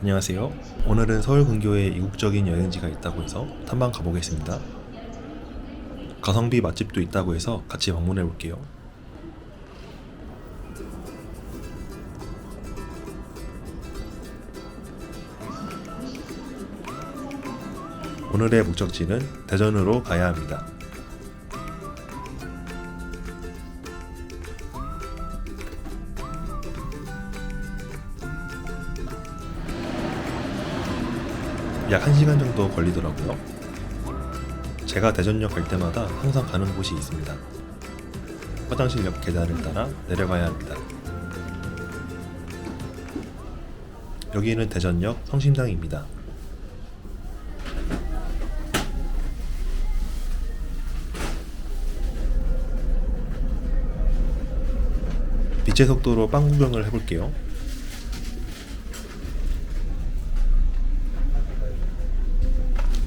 안녕하세요. 오늘은 서울 근교에 이국적인 여행지가 있다고 해서 탐방 가보겠습니다. 가성비 맛집도 있다고 해서 같이 방문해 볼게요. 오늘의 목적지는 대전으로 가야 합니다. 약 1시간 정도 걸리더라고요. 제가 대전역 갈 때마다 항상 가는 곳이 있습니다. 화장실 옆 계단을 따라 내려가야 합니다. 여기는 대전역 성심당입니다. 빛의 속도로 빵 구경을 해볼게요.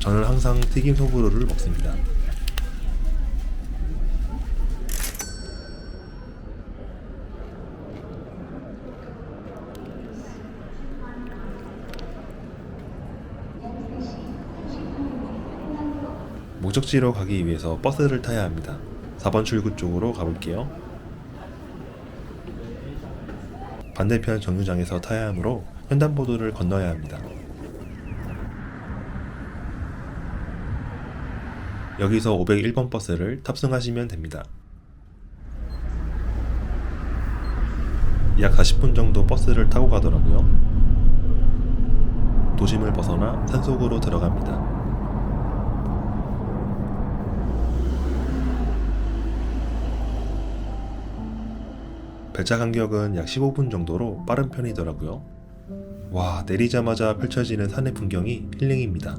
저는 항상 튀김 소보로를 먹습니다. 목적지로 가기 위해서 버스를 타야 합니다. 4번 출구 쪽으로 가볼게요. 반대편 정류장에서 타야 하므로 횡단보도를 건너야 합니다. 여기서 501번 버스를 탑승하시면 됩니다. 약 40분 정도 버스를 타고 가더라고요. 도심을 벗어나 산속으로 들어갑니다. 배차 간격은 약 15분 정도로 빠른 편이더라고요. 와, 내리자마자 펼쳐지는 산의 풍경이 힐링입니다.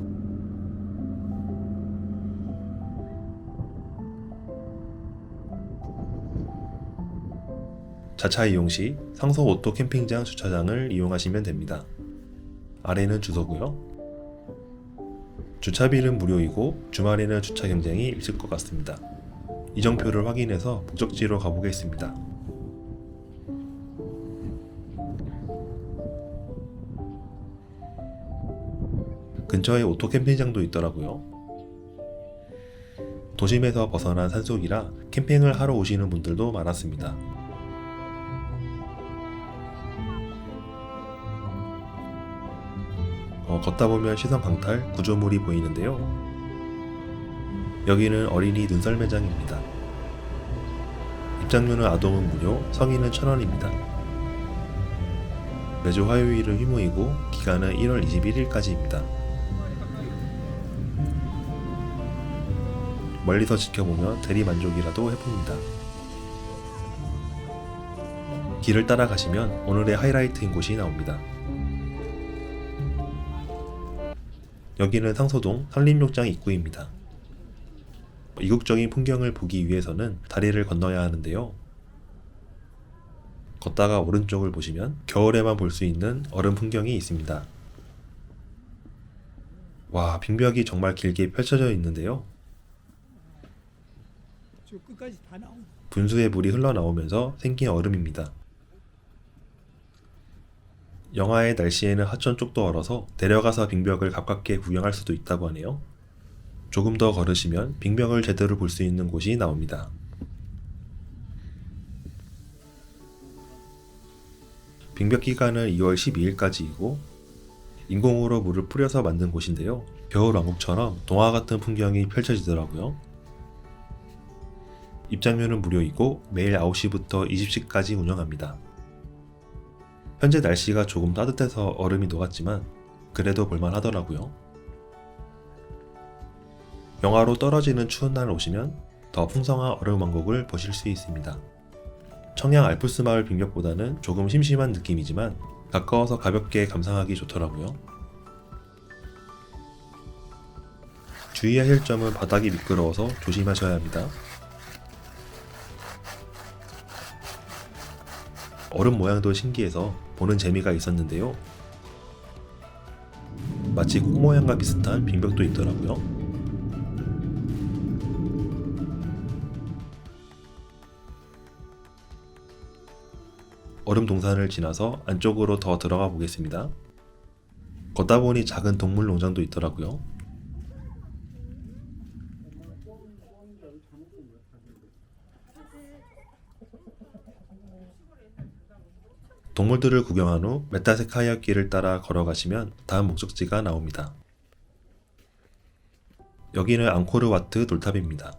자차 이용 시 상서 오토 캠핑장 주차장을 이용하시면 됩니다. 아래는 주소고요. 주차비는 무료이고 주말에는 주차 경쟁이 있을 것 같습니다. 이정표를 확인해서 목적지로 가보겠습니다. 근처에 오토 캠핑장도 있더라고요. 도심에서 벗어난 산속이라 캠핑을 하러 오시는 분들도 많았습니다. 어, 걷다 보면 시선 강탈 구조물이 보이는데요. 여기는 어린이 눈썰 매장입니다. 입장료는 아동은 무료, 성인은 1,000원입니다. 매주 화요일을 휴무이고 기간은 1월 21일까지입니다. 멀리서 지켜보면 대리만족이라도 해봅니다. 길을 따라가시면 오늘의 하이라이트인 곳이 나옵니다. 여기는 상소동 산림욕장 입구입니다. 이국적인 풍경을 보기 위해서는 다리를 건너야 하는데요. 걷다가 오른쪽을 보시면 겨울에만 볼 수 있는 얼음 풍경이 있습니다. 와, 빙벽이 정말 길게 펼쳐져 있는데요. 분수의 물이 흘러나오면서 생긴 얼음입니다. 영하의 날씨에는 하천 쪽도 얼어서 내려가서 빙벽을 가깝게 구경할 수도 있다고 하네요. 조금 더 걸으시면 빙벽을 제대로 볼 수 있는 곳이 나옵니다. 빙벽 기간은 2월 12일까지이고 인공으로 물을 뿌려서 만든 곳인데요. 겨울 왕국처럼 동화 같은 풍경이 펼쳐지더라고요. 입장료는 무료이고 매일 9시부터 20시까지 운영합니다. 현재 날씨가 조금 따뜻해서 얼음이 녹았지만 그래도 볼만하더라고요. 영하로 떨어지는 추운 날 오시면 더 풍성한 얼음 왕국을 보실 수 있습니다. 청양 알프스 마을 빙벽보다는 조금 심심한 느낌이지만 가까워서 가볍게 감상하기 좋더라고요. 주의하실 점은 바닥이 미끄러워서 조심하셔야 합니다. 얼음 모양도 신기해서 보는 재미가 있었는데요. 마치 콩 모양과 비슷한 빙벽도 있더라고요. 얼음 동산을 지나서 안쪽으로 더 들어가 보겠습니다. 걷다 보니 작은 동물 농장도 있더라고요. 동물들을 구경한 후 메타세카이아 길을 따라 걸어가시면 다음 목적지가 나옵니다. 여기는 앙코르와트 돌탑입니다.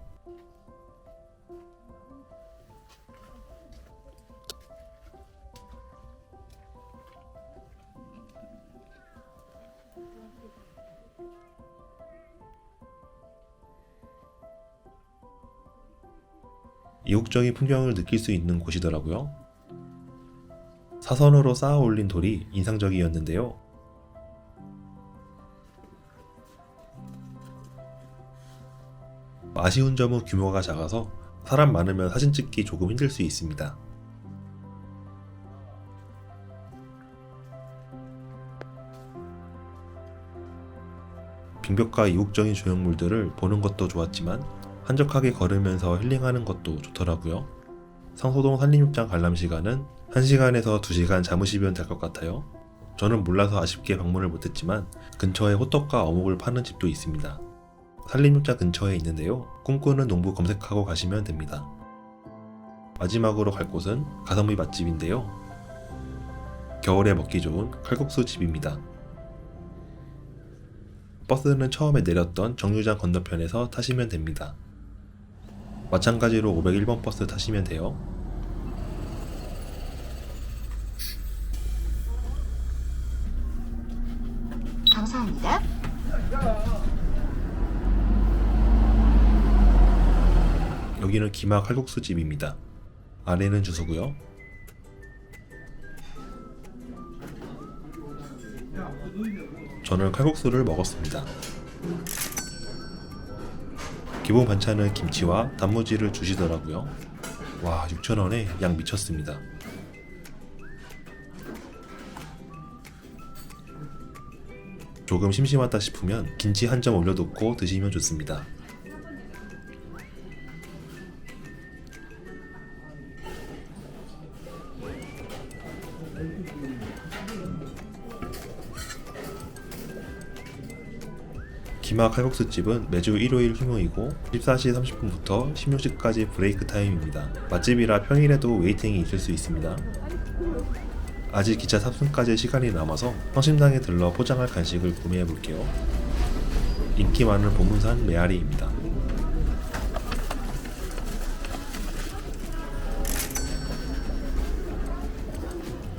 이국적인 풍경을 느낄 수 있는 곳이더라고요. 사선으로 쌓아 올린 돌이 인상적이었는데요. 아쉬운 점은 규모가 작아서 사람 많으면 사진 찍기 조금 힘들 수 있습니다. 빙벽과 이국적인 조형물들을 보는 것도 좋았지만 한적하게 걸으면서 힐링하는 것도 좋더라고요. 상소동 산림욕장 관람 시간은 1시간에서 2시간 잠으시면 될 것 같아요. 저는 몰라서 아쉽게 방문을 못했지만 근처에 호떡과 어묵을 파는 집도 있습니다. 산림욕장 근처에 있는데요. 꿈꾸는 농부 검색하고 가시면 됩니다. 마지막으로 갈 곳은 가성비 맛집인데요. 겨울에 먹기 좋은 칼국수 집입니다. 버스는 처음에 내렸던 정류장 건너편에서 타시면 됩니다. 마찬가지로 501번 버스 타시면 돼요. 감사합니다. 여기는 기마 칼국수 집입니다. 아래는 주소고요. 저는 칼국수를 먹었습니다. 기본 반찬은 김치와 단무지를 주시더라고요. 와, 6,000원에 양 미쳤습니다. 조금 심심하다 싶으면 김치 한 점 올려놓고 드시면 좋습니다. 기마 칼국수집은 매주 일요일 휴무이고 14시 30분부터 16시까지 브레이크 타임입니다. 맛집이라 평일에도 웨이팅이 있을 수 있습니다. 아직 기차 탑승까지 시간이 남아서 성심당에 들러 포장할 간식을 구매해 볼게요. 인기 많은 보문산 메아리입니다.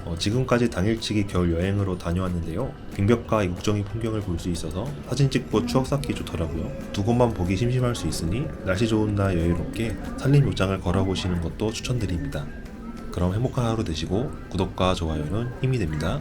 어, 지금까지 당일치기 겨울 여행으로 다녀왔는데요. 빙벽과 이국적인 풍경을 볼 수 있어서 사진 찍고 추억 쌓기 좋더라고요. 두 곳만 보기 심심할 수 있으니 날씨 좋은 날 여유롭게 산림 요장을 걸어보시는 것도 추천드립니다. 그럼 행복한 하루 되시고 구독과 좋아요는 힘이 됩니다.